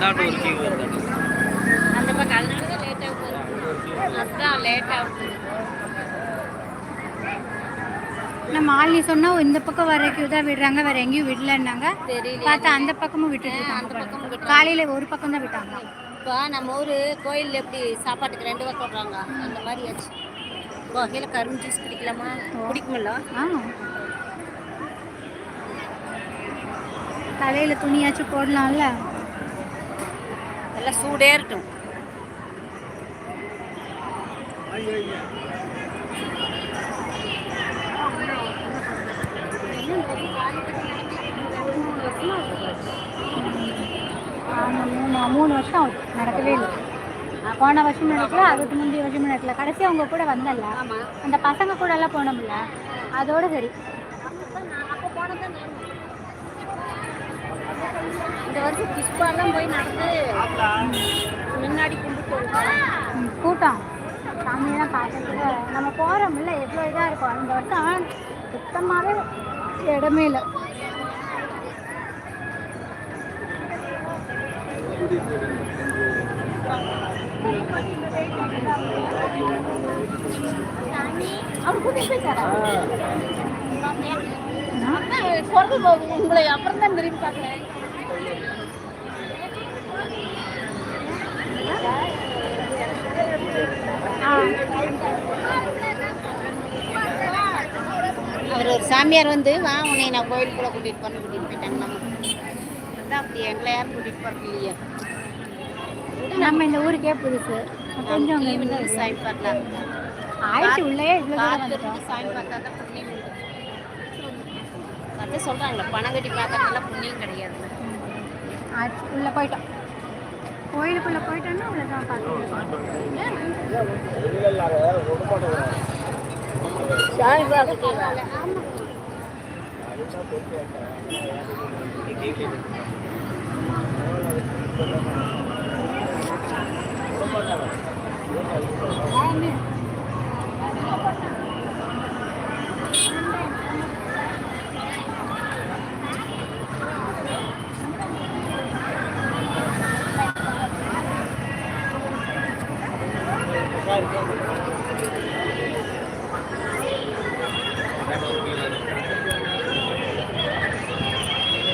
அந்தாண்ட ஒரு கியூ வருது அந்த பக்கம் அதனால தான் லேட் ஆகும் அதுதான் லேட் ஆகும் நம்ம ஆளி சொன்னா இந்த பக்கம் வர கியூ தான் விடுறாங்க வேற எங்கேயும் விடலன்னாங்க. தெரியல பார்த்தா அந்த பக்கமும் விட்டுட்டு அந்த விட்டுறாங்க. காலையில ஒரு பக்கம் தான் விட்டாங்க. இப்போ நம்ம ஊர் கோயிலில் எப்படி சாப்பாட்டுக்கு ரெண்டு பேர் போடுறாங்க? அந்த மாதிரி ஆச்சு. வகையில் கரும்பு ஜூஸ் குடிக்கலாமா? குடிக்குமில்ல? ஆ. தலையில துணியாச்சும் போடலாம்ல. நல்லா சூடே இருக்கட்டும். ஆமா மூணு வருஷம் நடக்கவே இல்லை. போன வருஷம் நடக்கல அதுக்கு முந்தைய வருஷம் நடக்கல. கடைசி அவங்க கூட வந்தல அந்த பசங்க கூட எல்லாம் போனோம்ல. அதோட சரி அப்போ போனதான் இந்த வருஷம் புஷ்பாலாம் போய் நடந்து முன்னாடி கும்பிட்டு கூட்டம். சாமியெல்லாம் பார்க்கறதுக்கு நம்ம போகிறோம்ல எவ்வளோ இதாக இருக்கும்? அந்த வருஷம் சுத்தமாகவே இடமே இல்லை. அவர் கூட்டிட்டு போயிட்டாரா? உங்களை அப்புறம் தான் திரும்பி பார்க்குறேன். அவர் ஒரு சாமியார் வந்து வா உன்னை நான் கோயிலுக்குள்ள கூட்டிட்டு போன கூட்டிட்டு போயிட்டாங்க நம்ம அப்படி எங்களை யாரும் கூட்டிட்டு போறது இல்லையா. நம்ம இந்த ஊருக்கே புதுசு. கொஞ்சம் சாமி பார்க்கலாம் ஆயிடுச்சு உள்ளே சாமி பார்த்தா தான் புண்ணியம் உண்டு. அதான் சொல்றாங்களே பணம் கட்டி பார்க்கறதுலாம் புண்ணியம் கிடையாது. உள்ளே போயிட்டோம். கோயிலுக்குள்ளே போயிட்டோன்னா அவ்வளோதான் பார்த்துக்கலாம் சாமி பார்க்க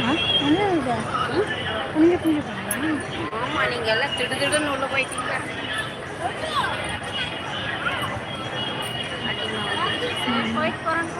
ஆ என்ன இது புனித புனித பண்ணா ஆமா நீங்க எல்லாம் திடுதிடுன்னு உள்ள போயிட்டீங்களா? போயிட்டு போறோம்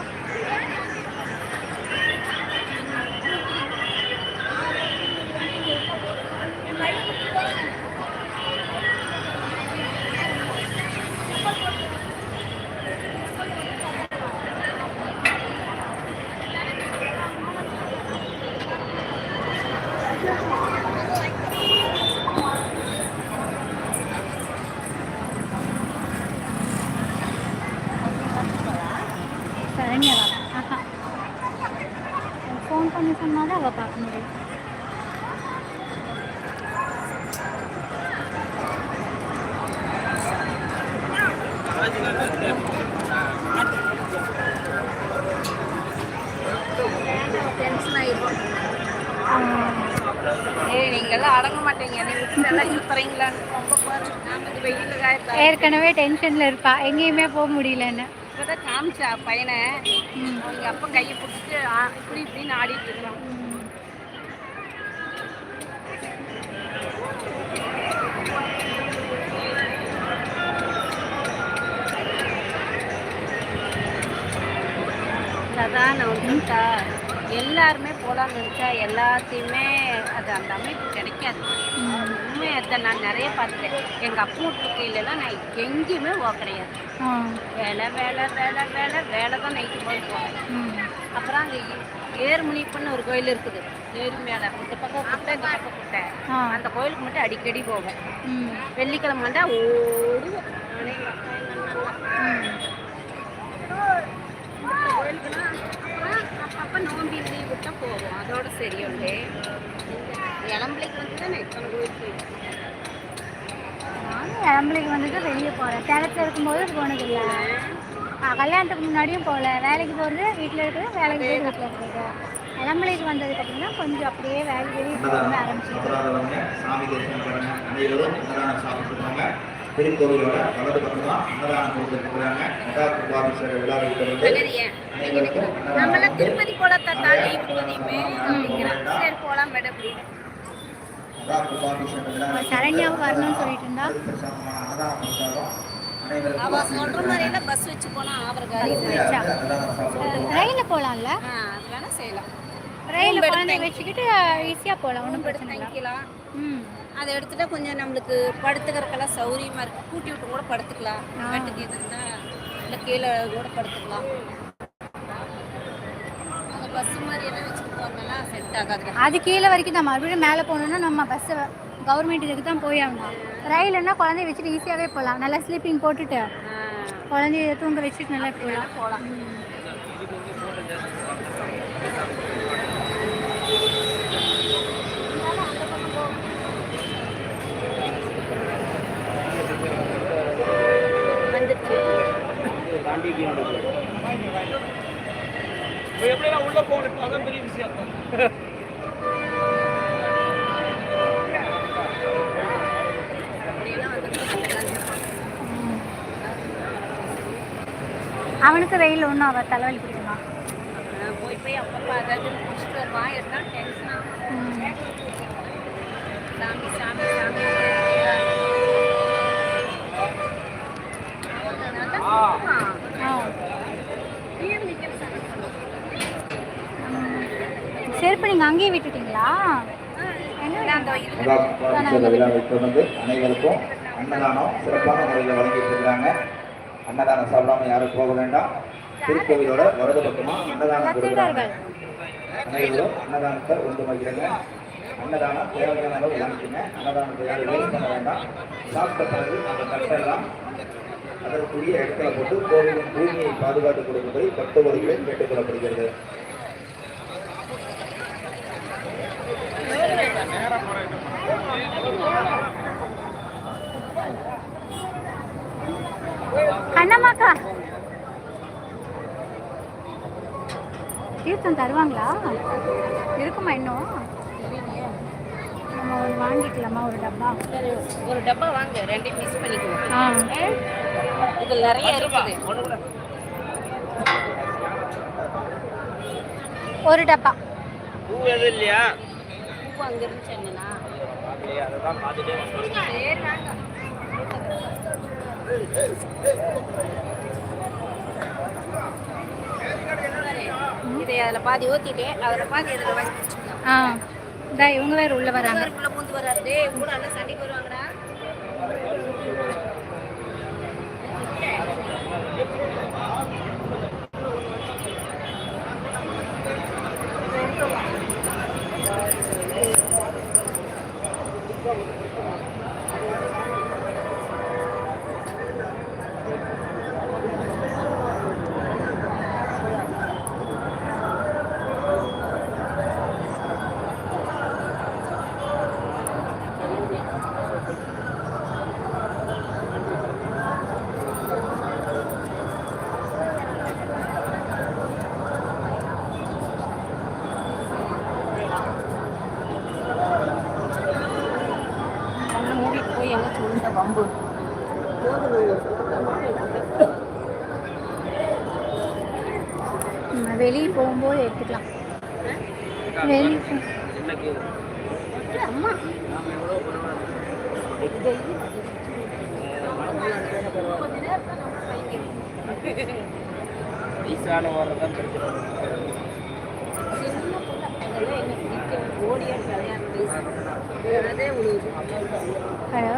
ஏற்கனவே டென்ஷனில் இருப்பா எங்கேயுமே போக முடியலன்னு. இப்பதான் காமிச்சா பையனை. அவங்க அப்பா கையை பிடிச்சிட்டு இப்படி இப்படின்னு ஆடிட்டு இருக்கிறான் அதான் நான் வந்துட்டா எல்லாருமே போகலான்னு நினச்சா எல்லாத்தையுமே அது அந்த அமைப்பு கிடைக்காது. உண்மை அதை நான் நிறைய பார்த்துட்டேன். எங்கள் அப்பா வீட்டு கையிலலாம் நான் எங்கேயுமே போக கிடையாது. வேலை வேலை வேலை வேலை வேலை தான் நைட்டு போய் போவேன். அப்புறம் அங்கே ஏறுமுனிப்புன்னு ஒரு கோயில் இருக்குது. ஏறு மேலே இந்த பக்கம் குட்டை இந்த பக்கம் குட்டை அந்த கோயிலுக்கு மட்டும் அடிக்கடி போவேன். வெள்ளிக்கிழமை வந்தால் ஓடுவேன். கோயிலுக்குலாம் அப்புறம் அப்பப்போ நோம்பி லீவ் விட்டா போவோம் அதோட சரியுண்டு உண்டு இளம்பிள்ளைக்கு வந்து தான் நான் இத்தனை கோயில் நானும் இளம்பிள்ளைக்கு வந்துட்டு வெளியே போகிறேன் சேலத்தில் இருக்கும்போது போனதில்லை கல்யாணத்துக்கு முன்னாடியும் போகல. வேலைக்கு போகிறது வீட்டில் இருக்கிறது வேலைக்கு போய் வீட்டில் இருக்கிறது. இளம்பிள்ளைக்கு வந்ததுக்கு அப்புறம் தான் கொஞ்சம் அப்படியே வேலைக்கு வெளியே போக அன்னதானம் திருக்கோவிலோட வலது பக்கம் தான் அன்னதானம் கொடுத்துருக்குறாங்க. மகா கும்பாபிஷேக விழாவை தொடர்ந்து அகரியா அனைவருக்கும் நம்மள திருப்பதி போலாம் வரணும்னு சொல்லிட்டு இருந்தா அவ சொல்ற மாதிரில பஸ் வச்சு போனா ஆவரகாரி அன்னதானம் சாப்பிட்டு ரயிலில் போகலாம்ல ஆ அது வேணா செய்யலாம். ரயிலில் எடுத்து குழந்தை வச்சுக்கிட்டு ஈஸியாக போகலாம் ஒன்றும் பிரச்சனை இல்லை. ம். அதை எடுத்துட்டா கொஞ்சம் நம்மளுக்கு படுத்துக்கிறதுக்கெல்லாம் சௌரியமா இருக்கு. கூட்டி விட்டு கூட படுத்துக்கலாம். கட்டுக்கு எதுனா இல்லை கீழே கூட படுத்துக்கலாம். பஸ் மாதிரி எல்லாம் வச்சுட்டு போறதுலாம் செட் ஆகாது அது கீழே வரைக்கும் தான். மறுபடியும் மேலே போகணுன்னா நம்ம பஸ்ஸை கவர்மெண்ட் இதுக்கு தான் போய் ஆகணும். ரயில்னா குழந்தைய வச்சுட்டு ஈஸியாகவே போகலாம். நல்லா ஸ்லீப்பிங் போட்டுட்டு குழந்தைய தூங்க வச்சுட்டு நல்லா போகலாம். போகலாம் வந்துச்சு இப்போ எப்படிலாம் உள்ள போகணும் அதான் பெரிய விஷயம் அப்படியெல்லாம் வந்துட்டு அவனுக்கு வெயில் ஒன்றும் அவள் தலைவலி பிடிக்குமா போய் போய் அப்பப்போ அதாவது முடிச்சுட்டு வருவான் இருந்தாலும் டென்ஷன் ஆகும் சாமி சாமி சாமி. செருப்பு நீங்கள் அங்கேயே விட்டுட்டீங்களா? அனைவருக்கும் அன்னதானம் சிறப்பான முறையில் வழங்கிட்டு இருக்காங்க அன்னதானம் சாப்பிடாம யாரும் போக வேண்டாம். திருக்கோவிலோட வலது பக்கமா அன்னதானம் கொடுக்குறாங்க அனைவரும் அன்னதானத்தை உண்டு வைக்கிறங்க அன்னதானம் தேவையான அளவு வாங்கிக்கங்க. அன்னதானத்தை யாரும் வேஸ்ட் பண்ண வேண்டாம். சாப்பிட்ட பிறகு அந்த தட்டெல்லாம் அதற்குரிய இடத்துல போட்டு கோவிலின் பூமியை பாதுகாத்து கொடுக்கும்படி பக்தவர்களை கேட்டுக்கொள்ளப்படுகிறது தீர்த்தம் தருவாங்களா? இருக்குமா இன்னும்? நம்ம ஒன்று வாங்கிக்கலாமா? ஒரு டப்பா. ஒரு டப்பா வாங்க. ரெண்டையும் மிஸ் பண்ணிக்குவோம் ஆ. இது நிறைய இருக்குது. ஒரு டப்பா. பூ எதுவும் இல்லையா? பூ அங்க இருந்துச்சு என்னன்னா பார்த்துட்டே. சரி வாங்க. இதை அதில் பாதி ஊற்றிட்டு அதில் பாதி அதில் வாங்கி ஆ. இதா இவங்க வேறு உள்ளே வராங்க. உள்ள பூந்து வராது. கூட நல்லா சண்டைக்கு வருவாங்கடா நம்ம வெளியே போகும்போது எடுத்துக்கலாம். வெளியே அம்மா அதெல்லாம் என்ன பிடிக்கும் ஓடியா விளையாடுறது அதே உழுவுது ஹலோ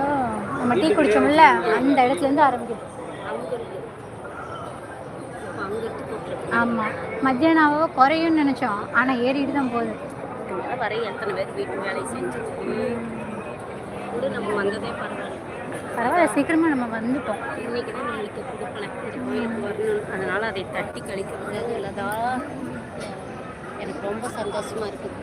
நம்ம டீ குடிச்சோம்ல அந்த இடத்துல இருந்து ஆரம்பிக்குது ஆமாம் மத்தியானம் குறையும்னு நினச்சோம். ஆனால் ஏறிட்டு தான் போகுது. இதுக்கு மேல வரை எத்தனை பேர் வீட்டு வேலை செஞ்சு நம்ம வந்ததே பரவாயில்ல. பரவாயில்ல சீக்கிரமாக நம்ம வந்துட்டோம். இன்னைக்கு தான் நம்மளுக்கு கொடுக்கல. வரணும் அதனால அதை தட்டி கழிக்கிறது இல்லதா எனக்கு ரொம்ப சந்தோஷமா இருக்குது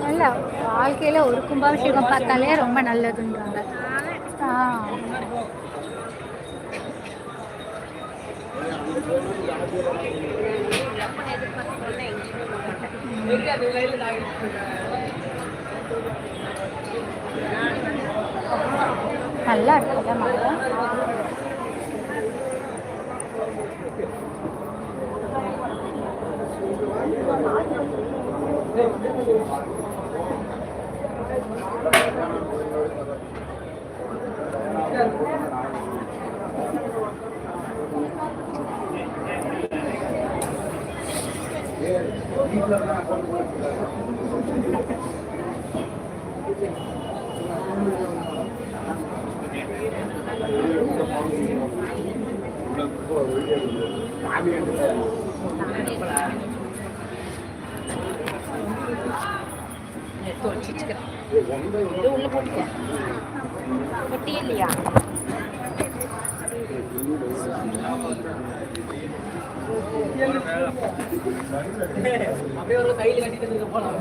நல்ல வாழ்க்கையில் ஒரு கும்பாபிஷேகம் பார்த்தாலே ரொம்ப நல்லதுன்றாங்க. ஆ. எதிர்பார்த்து எங்கேயுமே போக மாட்டேன் நல்லா இருக்குல்ல எடுத்து வச்சுக்கிறேன் இது உள்ள போட்டுக்க பொட்டி இல்லையா அப்படியே ஒரு கையில் கட்டிட்டு போலாம்.